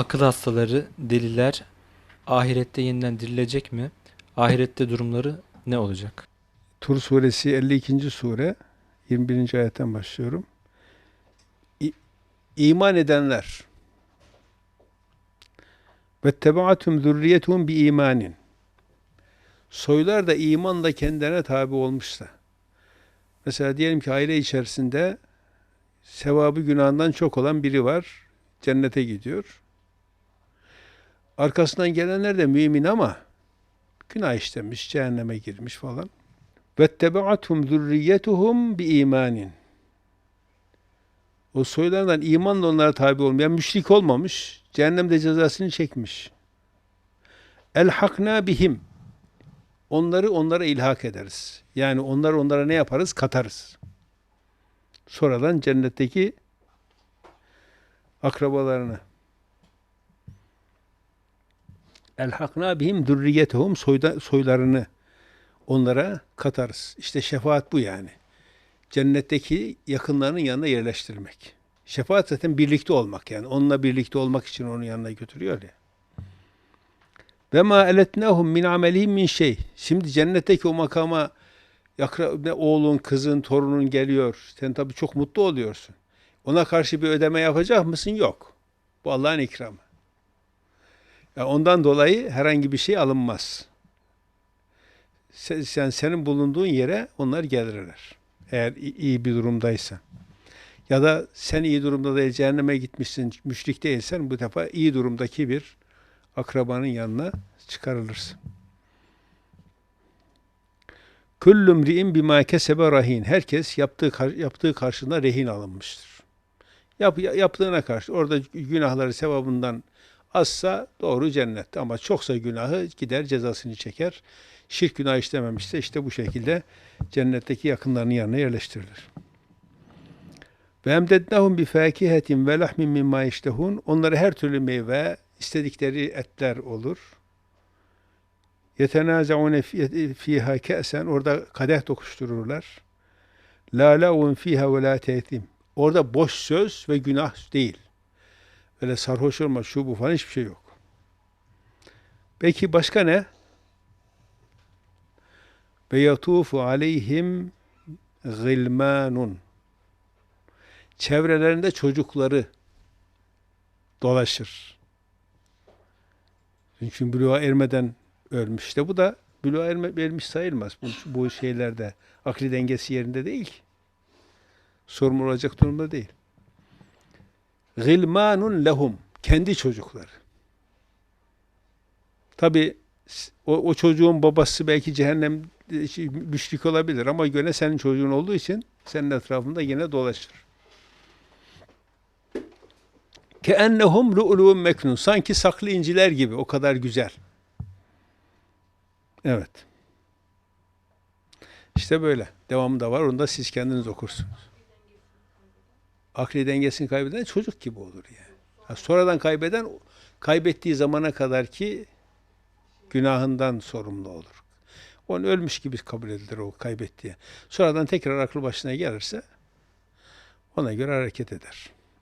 Akıl hastaları, deliler ahirette yeniden dirilecek mi? Ahirette durumları ne olacak? Tur suresi 52. sure 21. ayetten başlıyorum. İ- İman edenler ve tebaatum zürriyetuhum bi imanin. Soylar da imanla kendilerine tabi olmuşsa. Mesela diyelim ki aile içerisinde sevabı günahından çok olan biri var. Cennete gidiyor. Arkasından gelenler de mümin ama günah işlemiş, cehenneme girmiş falan. Vettebeatum zürriyetuhum bi imanin. O soylardan imanla onlara tabi olmayan yani müşrik olmamış, cehennemde cezasını çekmiş. Elhakna bihim. Onları onlara ilhak ederiz. Yani onlar onlara ne yaparız? Katarız. Sonradan cennetteki akrabalarına. Elhakna bihim zürriyetuhum soyda, soylarını onlara katarız. İşte şefaat bu yani. Cennetteki yakınlarının yanına yerleştirmek. Şefaat zaten birlikte olmak yani. Onunla birlikte olmak için onun yanına götürüyor ya. Ve ma eletnahum min amelihim min şey. Şimdi cennetteki o makama oğlun, kızın, torunun geliyor. Sen tabii çok mutlu oluyorsun. Ona karşı bir ödeme yapacak mısın? Yok. Bu Allah'ın ikramı. Ondan dolayı herhangi bir şey alınmaz sen, sen senin bulunduğun yere onlar gelirler. Eğer iyi bir durumdaysan. Ya da sen iyi durumda değil cehenneme gitmişsin, müşrik değilsen bu defa iyi durumdaki bir akrabanın yanına çıkarılırsın. Kullum ri'in bima kesebe rahin. Herkes yaptığı yaptığı karşılığında rehin alınmıştır. Yap, yaptığına karşı orada günahları sevabından azsa doğru cennet ama çoksa günahı gider cezasını çeker şirk günah işlememişse işte bu şekilde cennetteki yakınlarının yanına yerleştirilir. Ve emdednahum bi fakihetin ve lahmin mimma iştehun. Onlara her türlü meyve, istedikleri etler olur. Yetenazaune fiha ke'sen orada kadeh dokuştururlar. La lavun fiha ve la. Orada boş söz ve günah değil. Öyle sarhoş olma, şu bu falan hiçbir şey yok. Peki başka ne? ve yatufu aleyhim gılmanun. Çevrelerinde çocukları dolaşır. Çünkü buluğa ermeden ölmüş. İşte bu da buluğa erme, ermiş sayılmaz. Bu, bu şeylerde akli dengesi yerinde değil ki. Olacak durumda değil. Gılmanun lehum. Kendi çocukları. Tabi o, o çocuğun babası belki cehennem şey, müşrik olabilir ama gene senin çocuğun olduğu için senin etrafında yine dolaşır. Ke ennehum lu'lu'un meknun. Sanki saklı inciler gibi o kadar güzel. Evet. İşte böyle. Devamı da var. Onu da siz kendiniz okursunuz. Akli dengesini kaybeden çocuk gibi olur yani. Ha, sonradan kaybeden kaybettiği zamana kadar ki günahından sorumlu olur. Onu ölmüş gibi kabul edilir o kaybettiği. Sonradan tekrar aklı başına gelirse ona göre hareket eder.